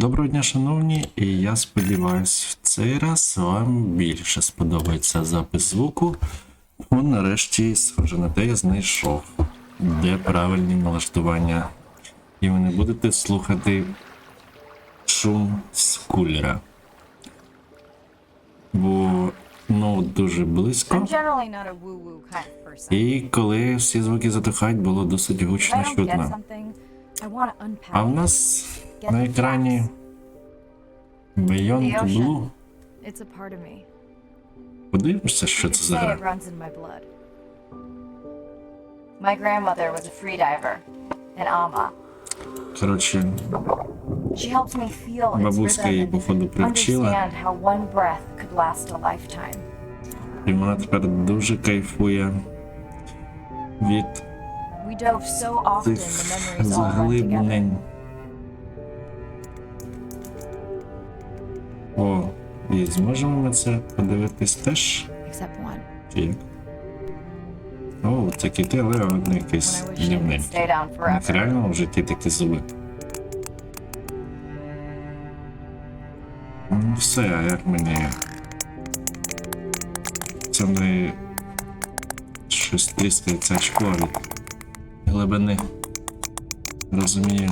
Доброго дня, шановні, і я сподіваюся, в цей раз вам більше сподобається запис звуку. Бо нарешті, схоже на те, я знайшов, де правильні налаштування. І ви не будете слухати шум з кулера. Бо ноут дуже близько. І коли всі звуки затихають, було досить гучно чутно. А в нас на екрані Beyond Blue. Подивимося, що це за гра. my grandmother was a freediver, an ama. Коротше, She helped me feel its бабуська її, походу, привчила, і вона тепер дуже кайфує від цих заглиблень. О, і зможемо ми це подивитись теж? О, це кіти, але down У них forever. реально в житті такі зуби. Ну все, а як мені. Це не щось тріскається очко від глибини. Розумію.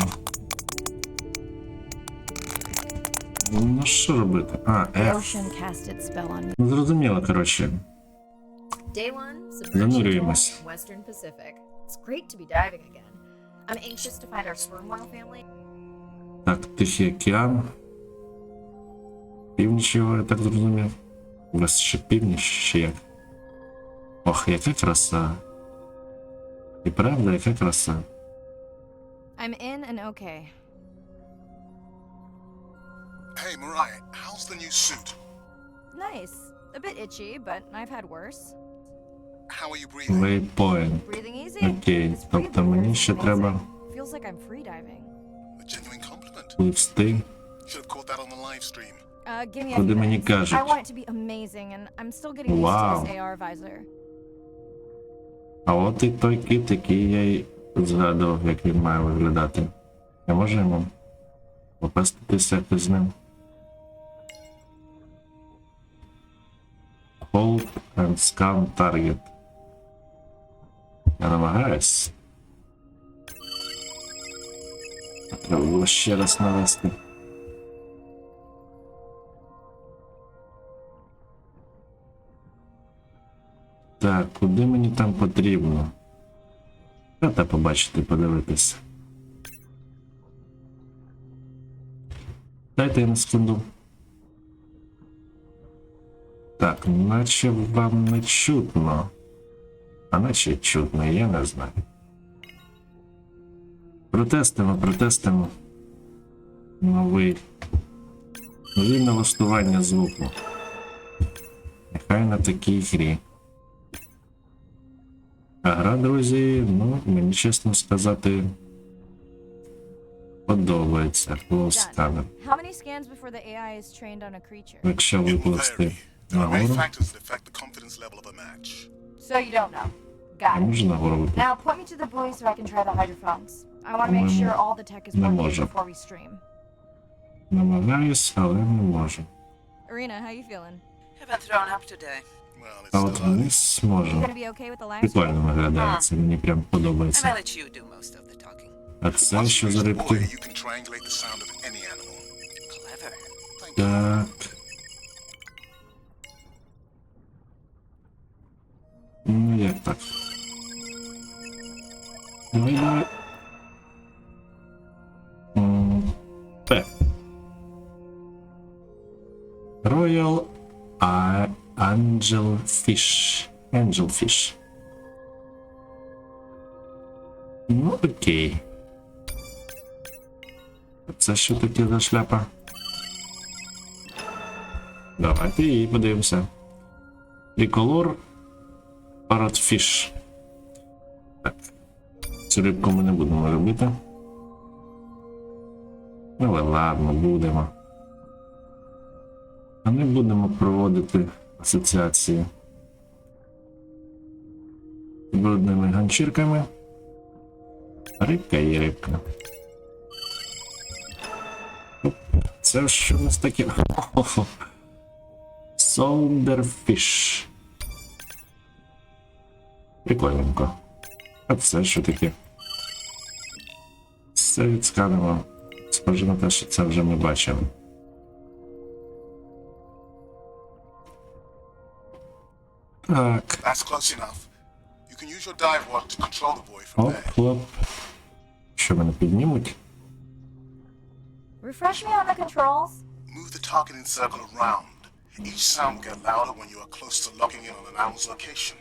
Ну що робити? А, F. Ну зрозуміло, коротше. Занурюємось. Так, Тихий океан. Північ його, я так зрозумів. У вас ще північ, ще як. Ох, яка краса. І правда, яка краса. I'm in and okay. Hey, Mariah, how's the new suit? Nice. A bit itchy, but I've had worse. How are you breathing? Waypoint. Breathing easy. Окей, This тобто breathing мені ще amazing. треба Feels like I'm freediving. A genuine compliment. пливсти. Should have caught that on the live stream. Uh, give me a Куди few мені minutes. кажуть? I want it to be amazing, and I'm still getting used Wow. to this AR visor. А от і той кіт, який я й згадував, як він має виглядати. Я можу йому попеститися якось з ним. Hold and scan target. Я намагаюсь. Треба було ще раз навести. Так, куди мені там потрібно? Дайте побачити, подивитися. Дайте я на секунду. Так, наче вам не чутно. А наче чутно, я не знаю. Протестимо, протестимо. Новий. Нові налаштування звуку. Нехай на такій грі. А гра, друзі, ну, мені чесно сказати, подобається. Якщо викласти. There are many нагору, factors that affect the confidence level of a match. So you don't know. я Got it. можу нагору викласти? Now point me to the buoy so I can try the hydrophones. I want to make По-моєму, sure all the tech is не working може. before we stream. Намагаюсь, але не можу. Arena, how you feeling? Haven't thrown up today. Well, it's А от still early. вниз You можу. gonna be okay with the live stream? Прикольно виглядає, це мені прям I'm gonna подобається. let you do most of the talking. А це Once що you за reach the рибки? buoy, you can triangulate the sound of any animal. Clever. Thank you. Так. Angel Fish. Angel Fish. Ну окей. Це що таке за шляпа? Давайте її подивимося. Триколор Парадфіш. Так. Цю рибку ми не будемо робити. Але ладно, будемо. А не будемо проводити асоціації з брудними ганчірками. Рибка є рибка. Це що у нас таке? Солдерфіш. Прикольненько. А це що таке? Це відсканемо. Схоже на те, що це вже ми бачили. Так, That's close enough. You can use your dive walk to control the boy from оп, there. хлоп. Що мене піднімуть? Refresh me on the controls. Move the targeting circle around. Each sound will get louder when you are close to locking in on an animal's location.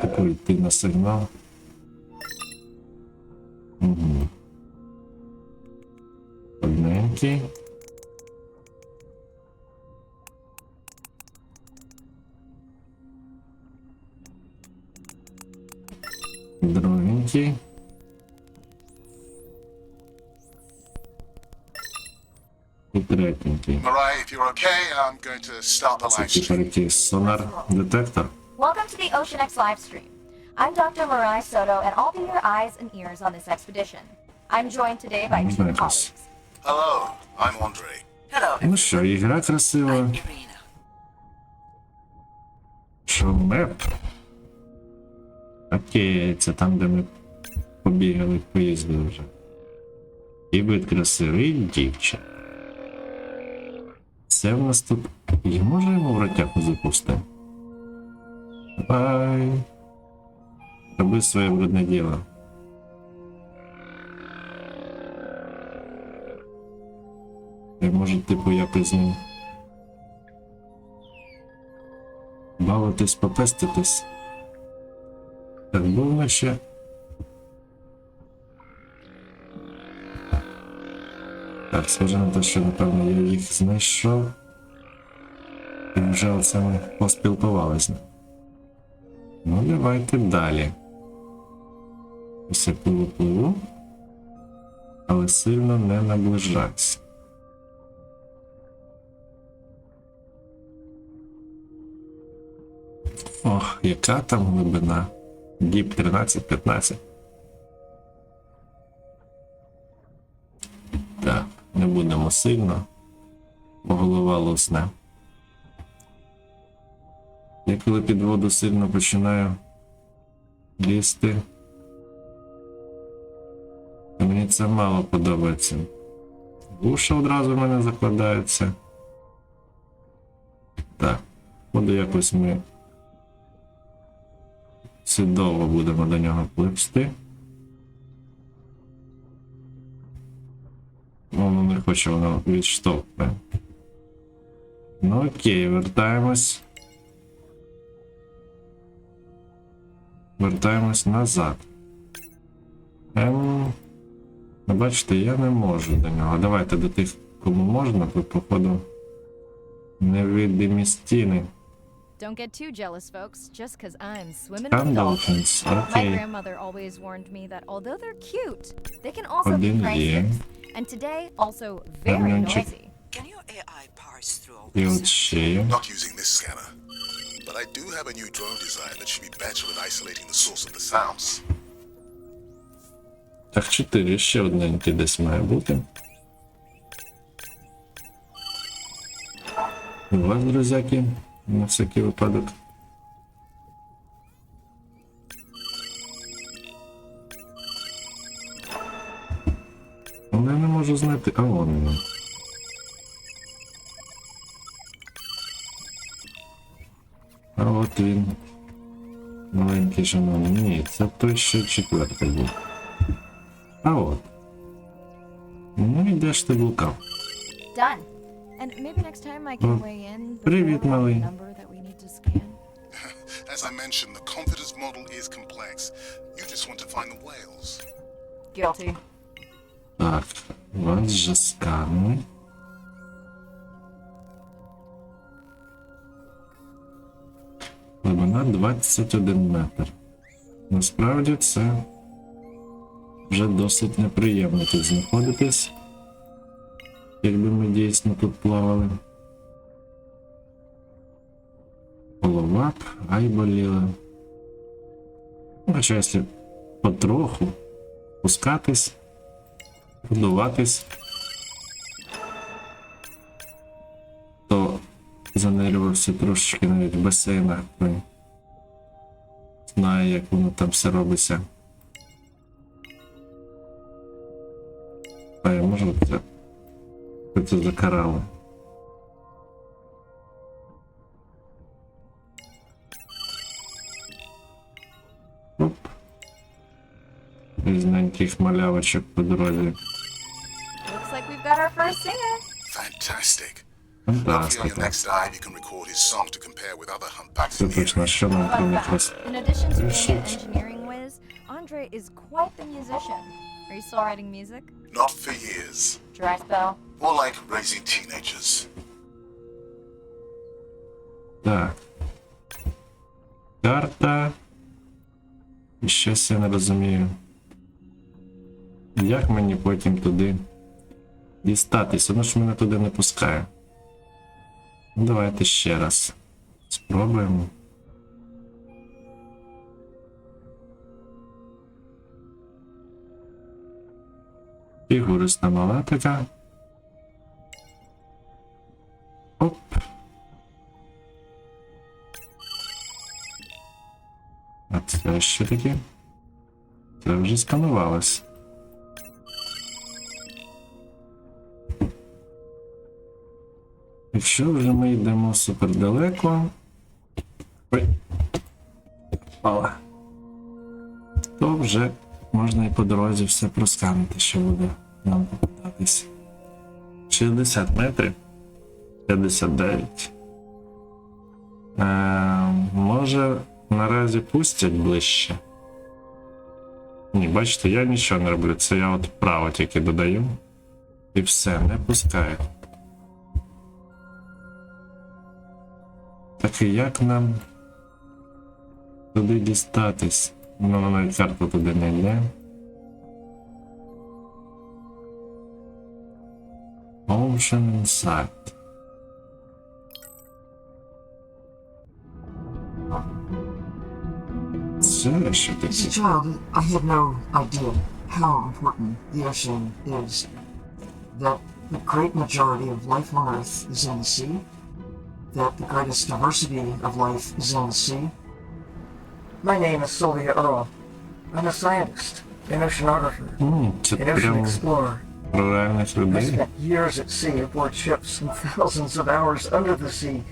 Типу йти на сигнал. Угу. Одненький. Другенький. І третенький. Mariah, if you're okay, I'm going to start the Це live типу stream. якийсь сонар-детектор. Welcome to the Ocean X live stream. I'm Dr. Marai Soto, and I'll be your eyes and ears on this expedition. I'm joined today by two Nice. colleagues. Hello, I'm Andre. Hello, Ну що, ігра красива. I'm Irina. Що меп? Окей, це там, де ми побігали, поїздили вже. І вид красивий дівчина. Це в нас тут. Я можу йому в ротяку запустити? Давай. Роби своє брудне діло. Я можу, типу, якось з ним. Бавитись, попеститись. Так було ще. Так, на те, що напевно я їх знайшов. І вже оце ми поспілкувалися. Ну, давайте далі. Ось я пливу пливу. Але сильно не наближайся. Ох, яка там глибина? Діп 13-15. Сильно, бо голова лусне. Я коли під воду сильно починаю лізти, то мені це мало подобається. Вуша одразу в мене закладаються. Так, буду якось ми Чудово будемо до нього пливсти. Хоче, воно відштовхне. Ну окей, вертаємось. Вертаємось назад. Ем... Ну, бачите, я не можу до нього. Давайте до тих, кому можна, тут, походу, невидимі стіни. Don't get too jealous, folks, just because I'm swimming with dolphins. Dolphins, My grandmother always warned me that although they're cute, they can also be pranksters. And today, also very Кам'янчик. noisy. Can your AI parse through all І this? от ще є. Not using this scanner. But I do have a new drone design that should be better at isolating the source of the sounds. Так, чотири, ще одненький десь має бути. У вас, друзяки, на всякий випадок. можу знайти. А вон він. А от він. Маленький шановний. Ні, це той, що четвертий був. А от. Ну і де ж ти блукав? Done. And maybe next time I can Mm. weigh in Привіт, before the малий. number that we need to scan. As I mentioned, the confidence model is complex. You just want to find the whales. Guilty. Так, вас же сканує. Глибина 21 метр. Насправді це вже досить неприємно тут знаходитись. Якби ми дійсно тут плавали. Голова ай боліла. Хоча якщо потроху пускатись, будуватись, то занирювався трошечки навіть в басейнах. Знає, як воно там все робиться. А я можу це? Це за карали? Оп. Різненьких малявочок по дорозі. Looks like we've got our first singer. Fantastic. Hopefully on your Фантастика. next dive you can record his song to compare with other humpbacks Це in the точно, area. що нам Fun кроме fact. крас. In addition to being an Research. engineering whiz, Andre is quite the musician. Are you still writing music? Not for years. Dry spell. More like raising teenagers. Так. Карта. І щось я не розумію. Як мені потім туди Дістатись? Воно ж мене туди не пускає. Ну, Давайте ще раз. Спробуємо. Фігуристна малатика. Оп. А це що таке? Це вже сканувалось. Якщо вже ми йдемо супер далеко. Ой. То вже можна і по дорозі все просканити, що буде нам попадатись. 60 метрів. 59. Е, може, наразі пустять ближче. Ні, бачите, я нічого не роблю. Це я от вправо тільки додаю. І все, не пускають. Так і як нам туди дістатись? Ну, навіть карта туди не йде. Ocean Insight. Це що таке? As a child, I had no idea how important the ocean is. That the great majority of life on Earth is in the sea. that the greatest diversity of life is in the sea? My name is Sylvia Earle. I'm a scientist, an oceanographer, mm, an ocean explorer. I spent years at sea aboard ships and thousands of hours under the sea.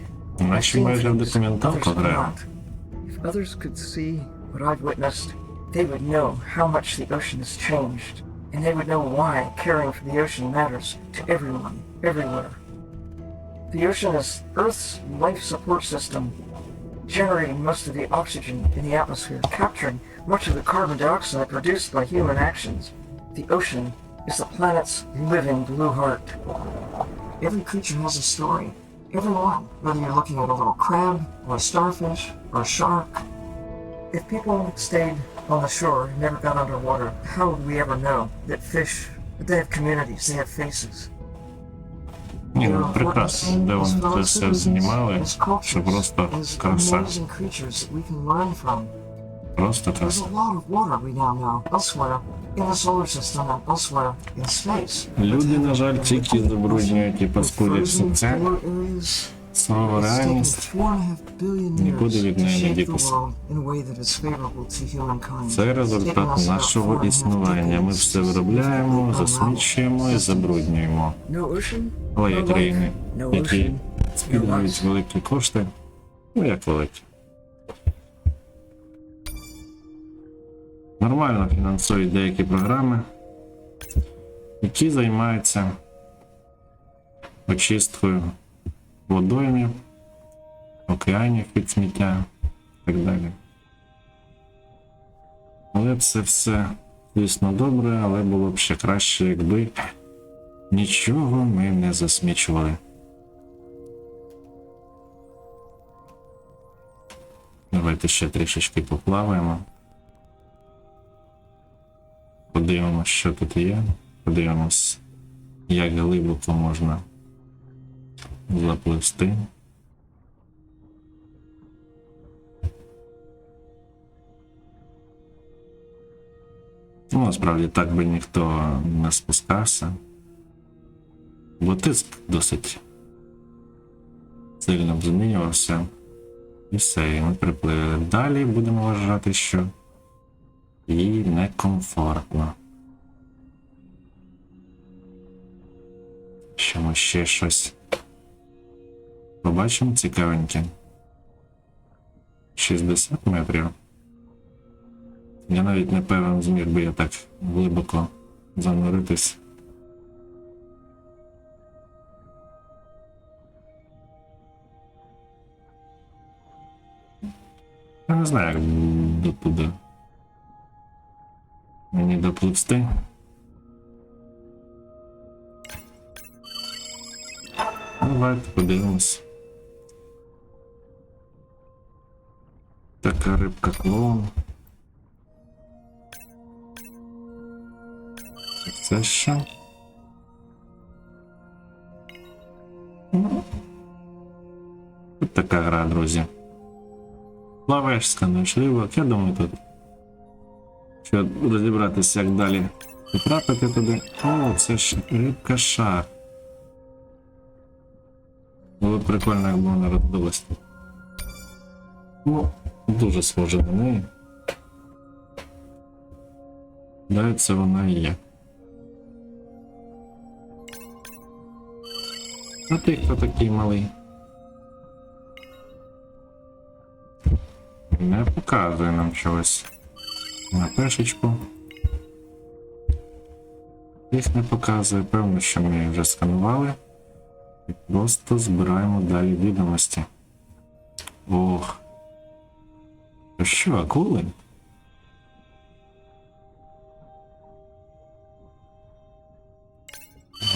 If others could see what I've witnessed, they would know how much the ocean has changed, and they would know why caring for the ocean matters to everyone, everywhere. The ocean is Earth's life support system, generating most of the oxygen in the atmosphere, capturing much of the carbon dioxide produced by human actions. The ocean is the planet's living blue heart. Every creature has a story. Every one, whether you're looking at a little crab, or a starfish, or a shark. If people stayed on the shore and never got underwater, how would we ever know that fish, that they have communities, they have faces? Ні, ну прекрасно, де вони це все знімали, що просто краса. Просто краса. Люди, на жаль, тільки забруднюють і паскудять все це. Слово реальність. Нікуди від неї не дітися. Це результат нашого існування. Ми все виробляємо, засмічуємо і забруднюємо. Але є країни, які life. великі кошти. Ну як великі. Нормально фінансують деякі програми, які займаються очисткою водоймів, океанів від сміття і так далі. Але це все, звісно, добре, але було б ще краще, якби нічого ми не засмічували. Давайте ще трішечки поплаваємо. Подивимось, що тут є. Подивимось, як глибоко можна запливсти. Ну, насправді так би ніхто не спускався. Бо тиск досить сильно б змінювався. І все, і ми приплили. Далі будемо вважати, що їй некомфортно. Що ми ще щось побачимо цікавеньке. 60 метрів. Я навіть не певен, зміг би я так глибоко зануритись. Я не знаю, як дотуди. Мені допливсти. Давайте подивимось. Така рибка клоун. Це що? Ну. Тут така гра, друзі. Плаваєш, скануєш рибок, я думаю тут. Що розібратися, як далі потрапити туди. О, це ж рибка шар. Було б прикольно, якби вона розбилась. Ну, дуже схоже на неї. Да, це вона і є. А ти хто такий малий? Не показує нам чогось. На пешечку. Їх не показує, певно, що ми вже сканували. І просто збираємо далі відомості. Ох. Що, акули?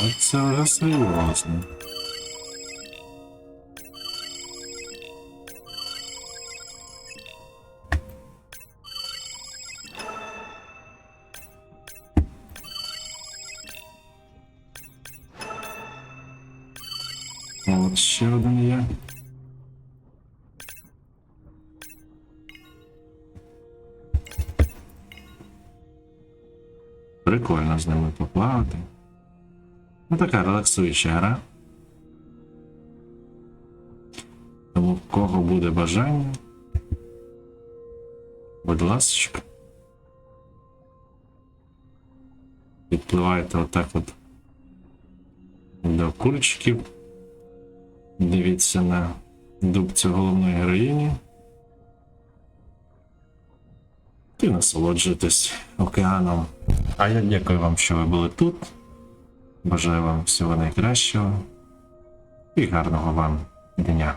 Оце вже серйозно. Релаксуюча гра. Тому в кого буде бажання. Будь ласка. Підпливайте отак от до кульчиків. Дивіться на дубцю головної героїні. І насолоджуйтесь океаном. А я дякую вам, що ви були тут. Бажаю вам всього найкращого і гарного вам дня.